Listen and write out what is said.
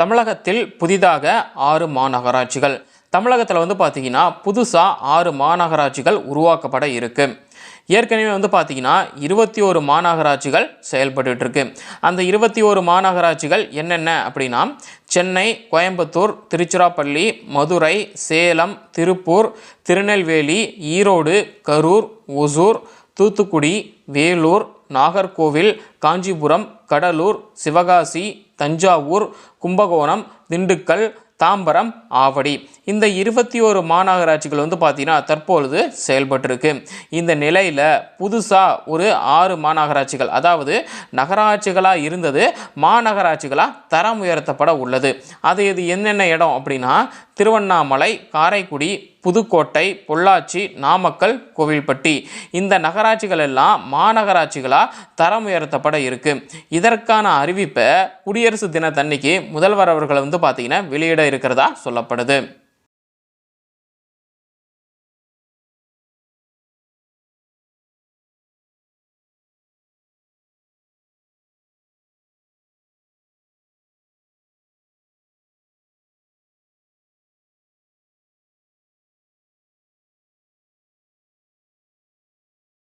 தமிழகத்தில் புதிதாக ஆறு மாநகராட்சிகள். தமிழகத்தில் வந்து பார்த்தீங்கன்னா புதுசாக ஆறு மாநகராட்சிகள் உருவாக்கப்பட இருக்குது ஏற்கனவே வந்து பார்த்திங்கன்னா இருபத்தி ஒரு மாநகராட்சிகள் செயல்பட்டுருக்கு அந்த இருபத்தி ஒரு மாநகராட்சிகள் என்னென்ன அப்படின்னா சென்னை கோயம்புத்தூர் திருச்சிராப்பள்ளி மதுரை சேலம் திருப்பூர் திருநெல்வேலி ஈரோடு கரூர் ஒசூர் தூத்துக்குடி வேலூர் நாகர்கோவில் காஞ்சிபுரம் கடலூர் சிவகாசி தஞ்சாவூர் கும்பகோணம் திண்டுக்கல் தாம்பரம் ஆவடி. இந்த இருபத்தி ஒரு மாநகராட்சிகள் வந்து பார்த்திங்கன்னா தற்பொழுது செயல்பட்டிருக்கு. இந்த நிலையில் புதுசாக ஒரு ஆறு மாநகராட்சிகள் அதாவது நகராட்சிகளாக இருந்தது மாநகராட்சிகளாக தரம் உயர்த்தப்பட உள்ளது. அது இது என்னென்ன இடம் அப்படின்னா திருவண்ணாமலை காரைக்குடி புதுக்கோட்டை பொள்ளாச்சி நாமக்கல் கோவில்பட்டி. இந்த நகராட்சிகள் எல்லாம் மாநகராட்சிகளாக தரம் உயர்த்தப்பட இருக்குது இதற்கான அறிவிப்பை குடியரசு தினத்தன்னைக்கு முதல்வர் அவர்களை வந்து பார்த்திங்கன்னா வெளியிட இருக்கிறதா சொல்லப்படுது.